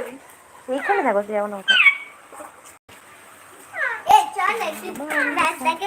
যাবি? এইখানে থাকো যাব না ওটা এই চল একটু রাস্তাকে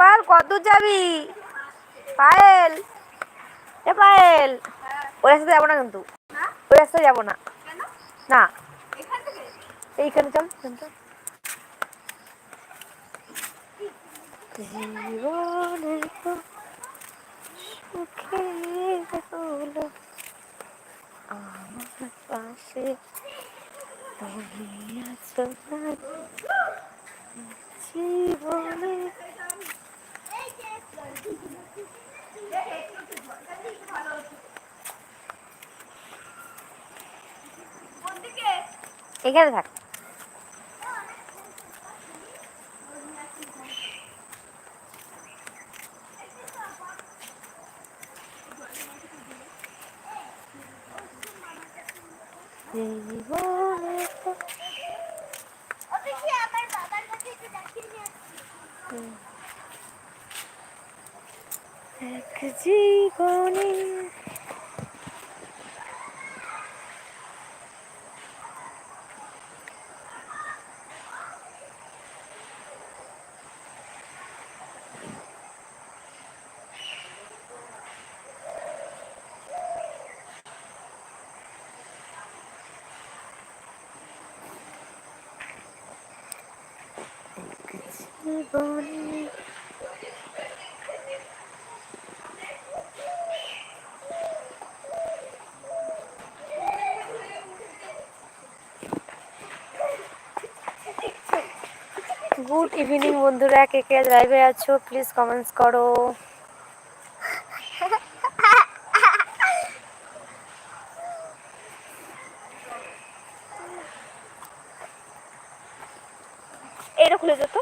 পায়েল কত যাবি? পায়েল, এ পায়েল। ওই রাস্তায় যাব না কিন্তু। ওই রাস্তায় যাব না। না। এইখানে চল আমার পাশে। তুমি আছো এখানে থাক জীবনে তো আমার বাবার কাছে একটু ডাকিয়ে নিয়ে আসছি। এক জীবনে গুড ইভিনিং বন্ধুরা। কে কে লাইভে আছো প্লিজ কমেন্টস করো। এইটা খুলে যেত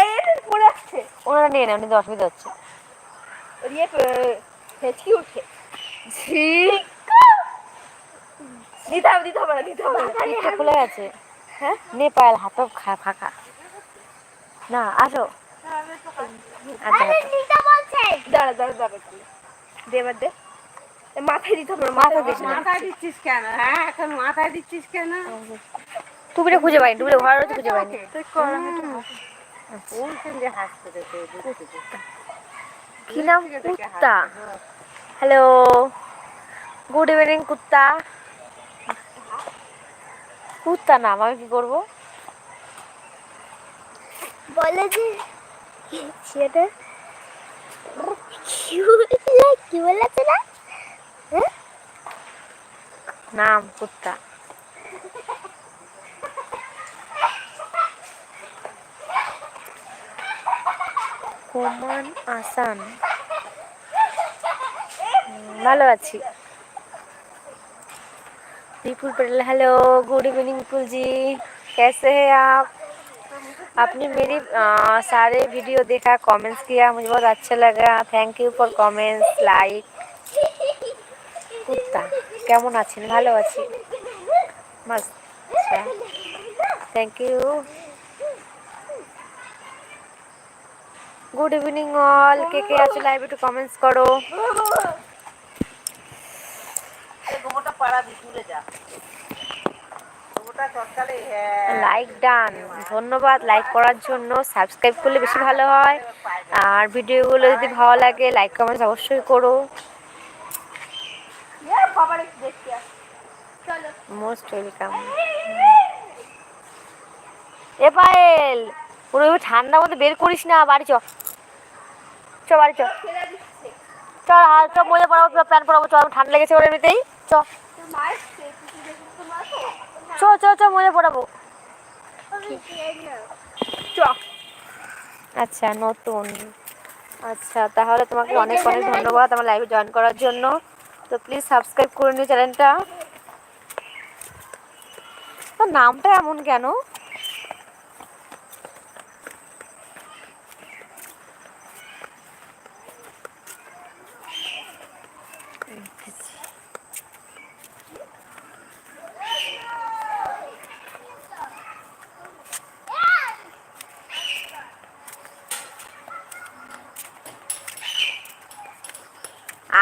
এই এই, এই, পড়ে ওনারা নিয়ে নেন কিন্তু অসুবিধা হচ্ছে হেঁচকি উঠে। দিতে হবে দিতে হবে দিতে হবে। খুলে গেছে। হ্যাঁ? নেপাল হাত ফাঁকা। না আসো। আচ্ছা আরে আচ্ছা। দাঁড়া দাঁড়া দাঁড়া। দে এবার দে। মাথায় দিতে হবে না মাথায় মাথায় দিস মাথায় দিচ্ছিস কেন? হ্যাঁ এখন মাথায় দিচ্ছিস কেন? খুঁজে পাইনি টুপিটা ঘরে খুঁজে পাইনি। দেখে কি নাম কুত্তা? হ্যালো। গুড ইভিনিং কুত্তা। কুত্তা নাম আমি কি করব? বলে যে সেটা কি বলেছে না? হ্যাঁ? নাম কুত্তা। কোমান আসান হুম, ভালো আছি Vipul Patel hello good evening Vipul ji कैसे हैं आप आपने मेरी अ, सारे वीडियो देखा कमेंट्स किया मुझे बहुत अच्छा लगा thank you for comments like কুত্তা কেমন আছেন ভালো আছি বাস আচ্ছা thank you good evening all কে কে আছে লাইভে একটু কমেন্টস করো। সকালে হ্যাঁ। লাইক ডান ধন্যবাদ লাইক করার জন্য। সাবস্ক্রাইব করলে বেশি ভালো হয়। আর ভিডিওগুলো যদি ভালো লাগে লাইক কমেন্টস অবশ্যই করো। মোস্ট ওয়েলকাম এ পায়েল পুরো ঠান্ডার মধ্যে বের করিস না বাড়ি চ। চ বাড়ি চ চল হাত সব মজা পড়াবো প্যান্ট পরাবো চ ঠান্ডা লেগেছে ওর এমনিতেই। চ চ চ চ মজা পড়াবো চ আচ্ছা নতুন। আচ্ছা তাহলে তোমাকে অনেক অনেক ধন্যবাদ আমার লাইভে জয়েন করার জন্য। তো প্লিজ সাবস্ক্রাইব করে নিও চ্যানেলটা নামটা এমন কেন?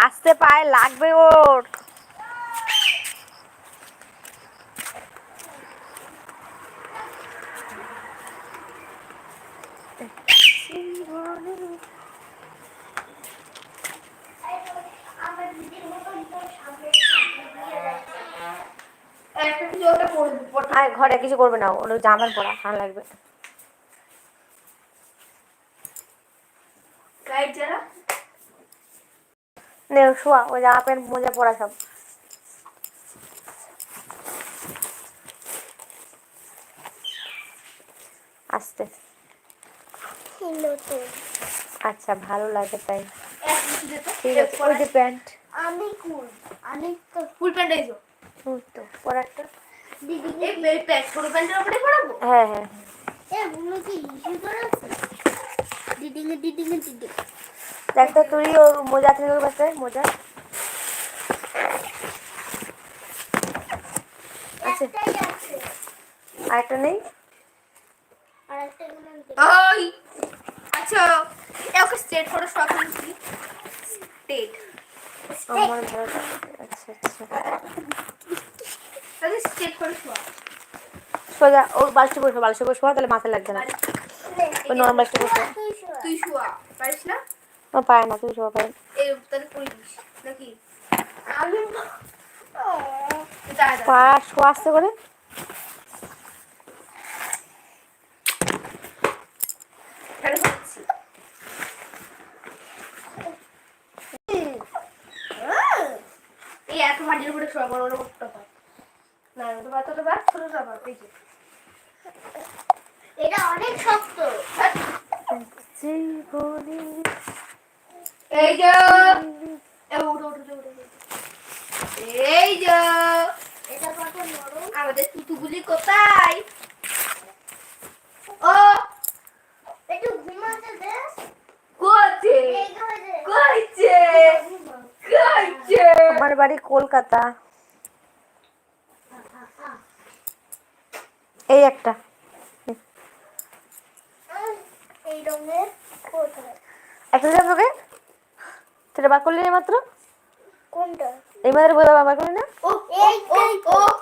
আসতে পায় লাগবে ওর। আয় ঘরে কিছু করবে না ওর জামার পরা ঠান্ডা লাগবে। নে শোয়া ওই জামা প্যান্ট মোজা পরা সব। আসতে। আচ্ছা ভালো লাগে তাই। ঠিক আছে ওই যে প্যান্ট। আমি কুল আমি ফুল প্যান্ট ওই তো পরাটা হ্যাঁ হ্যাঁ। এগুলো কি ইস্যু করেছে দিদিঙ্গে দিদিঙ্গে দিদি দেখ তো তুই ওর মোজা আছে ওর কাছে মোজা। আছে। আরেকটা নেই? আর একটা এখানে আমি ওই! আচ্ছা okay straight photo shot straight আমার লাগে। আচ্ছা আচ্ছা সোজা ওর বালিশটা বসবো বালিশটা বসবো তাহলে মাথায় লাগবে না। ওই নরম বালিশটা বসবো তুই শোয়া। তুই শুয়া পারিস না? ও পায় না তুই শোয়া পায় এই তাহলে দিস নাকি? আমি। পা শোয়া আসতে করে ফেলে দিচ্ছি এই এত মাটির উপরে শোয়া বড় বড় না তো তো ছোট এই যে। এটা অনেক শক্ত। এই যে। উঠো, উঠো উঠো। এই যে। এটা কত নরম। আমাদের তুতুগুলি কোথায় ও একটু ঘুমাতে দে কোথে এই ঘরে দে। কইছে কইছে আমার বাড়ি কলকাতা। এই একটা। এই একটা দিলাম তোকে। সেটা বার করলি না মাত্র? কোনটা? এই মাত্র বার করলি না?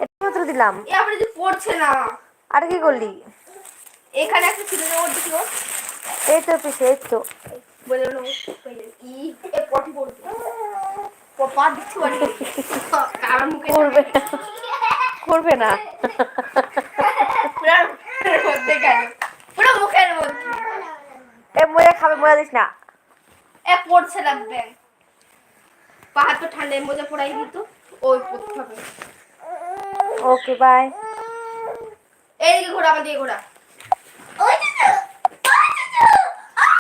এটা মাত্র দিলাম। পড়ছে না। আর কি করলি? এখানে একটা ছিল না ওর দিকে। এই তো পিছে এই তো। বলে না এ পটি পড়ছে করবে করবে না। এ মজা খাবে মজা দিস না। এ পড়ছে না পাহাড় তো ঠান্ডায় মজা পড়াই দিত ওই পড়তে হবে। ওকে বাই এইদিকে ঘোরা আমাদের ঘোরা।